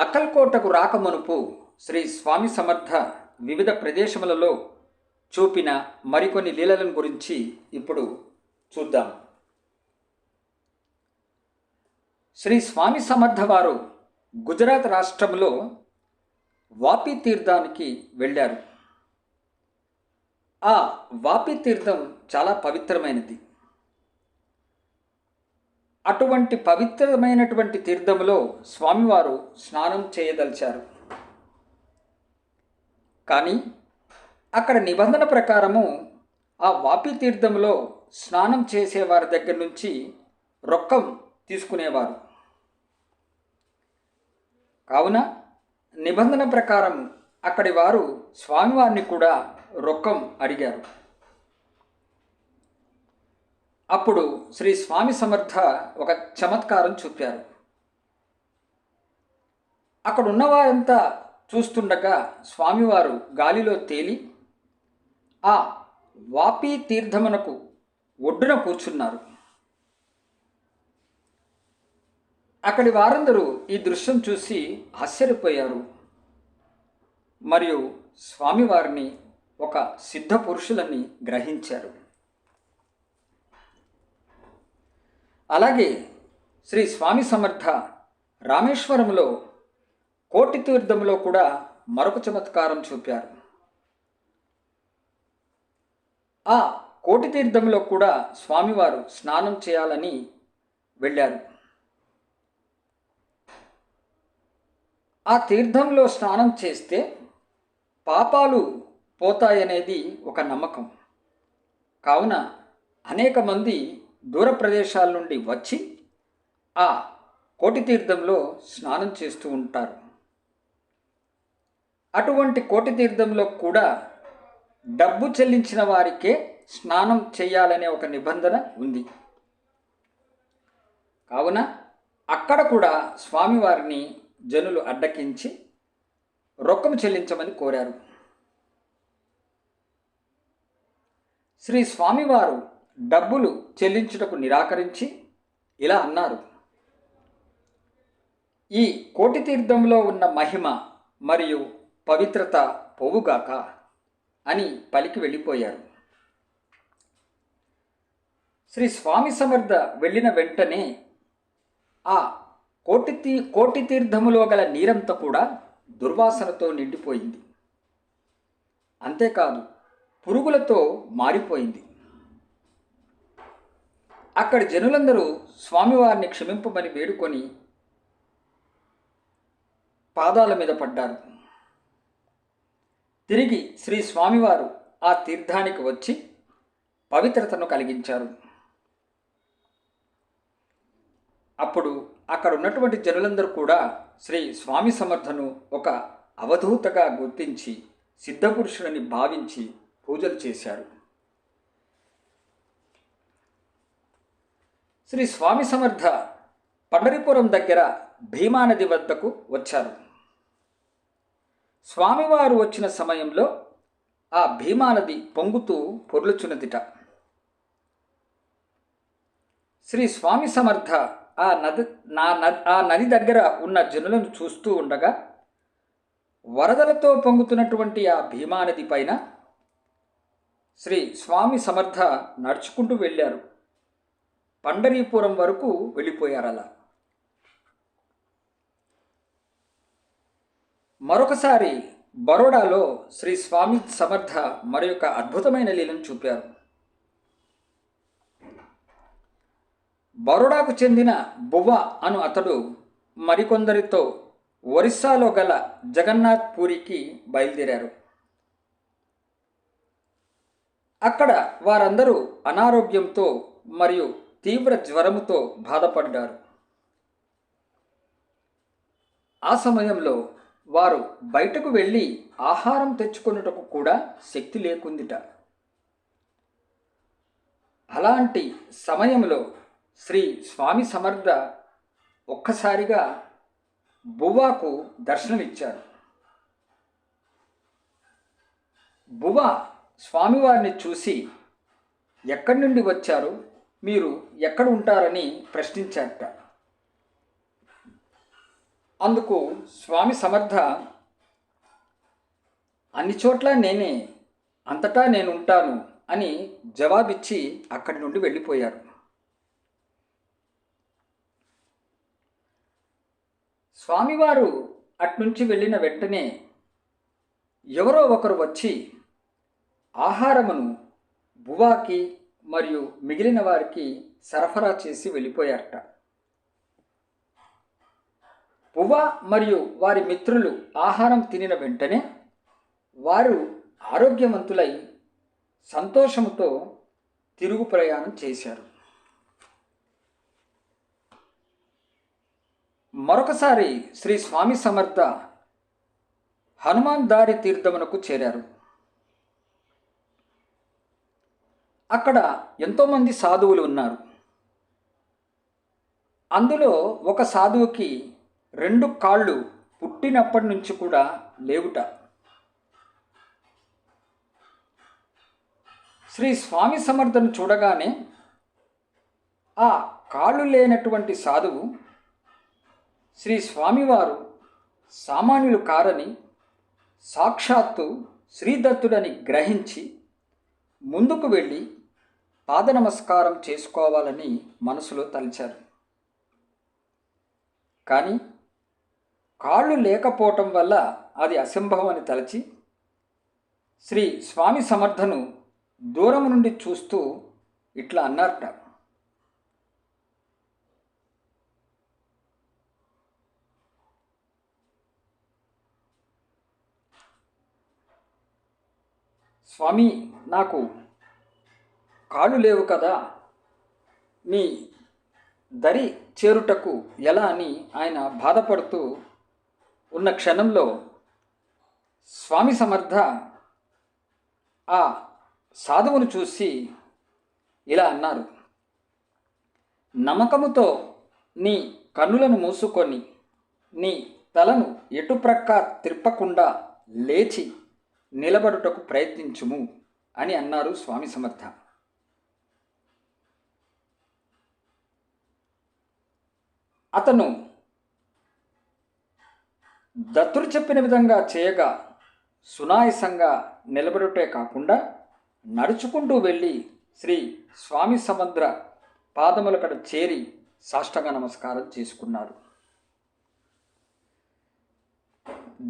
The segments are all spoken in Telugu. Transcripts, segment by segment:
అక్కల్కోటకు రాకమునుపు శ్రీ స్వామి సమర్థ వివిధ ప్రదేశములలో చూపిన మరికొన్ని లీలలను గురించి ఇప్పుడు చూద్దాం. శ్రీ స్వామి సమర్థ వారు గుజరాత్ రాష్ట్రంలో వాపి తీర్థానికి వెళ్ళారు. ఆ వాపి తీర్థం చాలా పవిత్రమైనది. అటువంటి పవిత్రమైనటువంటి తీర్థములో స్వామివారు స్నానం చేయదలిచారు. కానీ అక్కడ నిబంధన ప్రకారము ఆ వాపి తీర్థంలో స్నానం చేసేవారి దగ్గర నుంచి రొక్కం తీసుకునేవారు. కావున నిబంధన ప్రకారం అక్కడి వారు స్వామివారిని కూడా రొక్కం అడిగారు. అప్పుడు శ్రీ స్వామి సమర్థ ఒక చమత్కారం చూపారు. అక్కడ ఉన్నవారంతా చూస్తుండగా స్వామివారు గాలిలో తేలి ఆ వాపీ తీర్థమునకు ఒడ్డున కూర్చున్నారు. అక్కడి వారందరూ ఈ దృశ్యం చూసి ఆశ్చర్యపోయారు. మరియు స్వామివారిని ఒక సిద్ధ పురుషులని గ్రహించారు. అలాగే శ్రీ స్వామి సమర్థ రామేశ్వరంలో కోటి తీర్థంలో కూడా మరొక చమత్కారం చూపారు. ఆ కోటి తీర్థంలో కూడా స్వామివారు స్నానం చేయాలని వెళ్ళారు. ఆ తీర్థంలో స్నానం చేస్తే పాపాలు పోతాయనేది ఒక నమ్మకం. కావున అనేక మంది దూర ప్రదేశాల నుండి వచ్చి ఆ కోటి తీర్థంలో స్నానం చేస్తూ ఉంటారు. అటువంటి కోటి తీర్థంలో కూడా డబ్బు చెల్లించిన వారికే స్నానం చేయాలనే ఒక నిబంధన ఉంది. కావున అక్కడ కూడా స్వామివారిని జనులు అడ్డకించి రొక్కము చెల్లించమని కోరారు. శ్రీ స్వామివారు డబ్బులు చెల్లించుటకు నిరాకరించి ఇలా అన్నారు. ఈ కోటి తీర్థంలో ఉన్న మహిమ మరియు పవిత్రత పోవుగాక అని పలికి వెళ్ళిపోయారు. శ్రీ స్వామి సమర్థ వెళ్ళిన వెంటనే ఆ కోటి తీ కోటి తీర్థములో గల నీరంతా కూడా దుర్వాసనతో నిండిపోయింది. అంతేకాదు పురుగులతో మారిపోయింది. అక్కడి జనులందరూ స్వామివారిని క్షమింపమని వేడుకొని పాదాల మీద పడ్డారు. తిరిగి శ్రీ స్వామివారు ఆ తీర్థానికి వచ్చి పవిత్రతను కలిగించారు. అప్పుడు అక్కడ ఉన్నటువంటి జనులందరూ కూడా శ్రీ స్వామి సమర్థను ఒక అవధూతగా గుర్తించి సిద్ధపురుషుడని భావించి పూజలు చేశారు. శ్రీ స్వామి సమర్థ పండరిపురం దగ్గర భీమానది వద్దకు వచ్చారు. స్వామివారు వచ్చిన సమయంలో ఆ భీమానది పొంగుతూ పొర్లుచున్నదిట. శ్రీ స్వామి సమర్థ ఆ నది నా నది ఆ నది దగ్గర ఉన్న జనులను చూస్తూ ఉండగా వరదలతో పొంగుతున్నటువంటి ఆ భీమానది పైన శ్రీ స్వామి సమర్థ నడుచుకుంటూ వెళ్ళారు. పండరీపురం వరకు వెళ్ళిపోయారు అలా మరొకసారి బరోడాలో శ్రీ స్వామి సమర్థ మరొక అద్భుతమైన లీలను చూపారు. బరోడాకు చెందిన బువ్వ అను అతడు మరికొందరితో ఒరిస్సాలో గల జగన్నాథ్ పూరికి బయలుదేరారు. అక్కడ వారందరూ అనారోగ్యంతో మరియు తీవ్ర జ్వరముతో బాధపడ్డారు. ఆ సమయంలో వారు బయటకు వెళ్ళి ఆహారం తెచ్చుకొనుటకు కూడా శక్తి లేకుందిట. అలాంటి సమయంలో శ్రీ స్వామి సమర్థ ఒక్కసారిగా బువాకు దర్శనమిచ్చారు. బువా స్వామివారిని చూసి ఎక్కడి నుండి వచ్చారు? మీరు ఎక్కడ ఉంటారని ప్రశ్నించారట. అందుకు స్వామి సమర్థ అన్ని చోట్ల నేనే అంతటా నేను ఉంటాను అని జవాబిచ్చి అక్కడి నుండి వెళ్ళిపోయారు. స్వామివారు అట్నుంచి వెళ్ళిన వెంటనే ఎవరో ఒకరు వచ్చి ఆహారమును బువాకి మరియు మిగిలిన వారికి సరఫరా చేసి వెళ్ళిపోయారట. పువ్వ మరియు వారి మిత్రులు ఆహారం తినిన వెంటనే వారు ఆరోగ్యవంతులై సంతోషంతో తిరుగు ప్రయాణం చేశారు. మరొకసారి శ్రీ స్వామి సమర్థ హనుమాన్ దారి తీర్థమునకు చేరారు. అక్కడ ఎంతోమంది సాధువులు ఉన్నారు. అందులో ఒక సాధువుకి రెండు కాళ్ళు పుట్టినప్పటి నుంచి కూడా లేవుట. శ్రీ స్వామి సమర్థను చూడగానే ఆ కాళ్ళు లేనటువంటి సాధువు శ్రీ స్వామివారు సామాన్యులు కారని సాక్షాత్తు శ్రీదత్తుడని గ్రహించి ముందుకు వెళ్ళి పాద నమస్కారం చేసుకోవాలని మనసులో తలిచారు. కానీ కాళ్ళు లేకపోవటం వల్ల అది అసంభవం అని తలచి శ్రీ స్వామి సమర్థను దూరం నుండి చూస్తూ ఇట్లా అన్నారట. స్వామి నాకు కాళ్ళు లేవు కదా? మీ దరి చేరుటకు ఎలా అని ఆయన బాధపడుతూ ఉన్న క్షణంలో స్వామి సమర్థ ఆ సాధువును చూసి ఇలా అన్నారు నమ్మకముతో నీ కన్నులను మూసుకొని నీ తలను ఎటుప్రక్క త్రిప్పకుండా లేచి నిలబడుటకు ప్రయత్నించుము అని అన్నారు స్వామి సమర్థ. అతను దత్తుడు చెప్పిన విధంగా చేయగా సునాయసంగా నిలబడుటే కాకుండా నడుచుకుంటూ వెళ్ళి శ్రీ స్వామి సముద్ర పాదములకడ చేరి సాష్టంగ నమస్కారం చేసుకున్నారు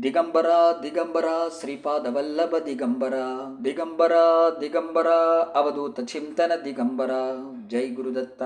దిగంబర దిగంబర శ్రీపాదవల్లభ దిగంబర దిగంబర దిగంబర అవధూత చింతన దిగంబర జై గురుదత్త.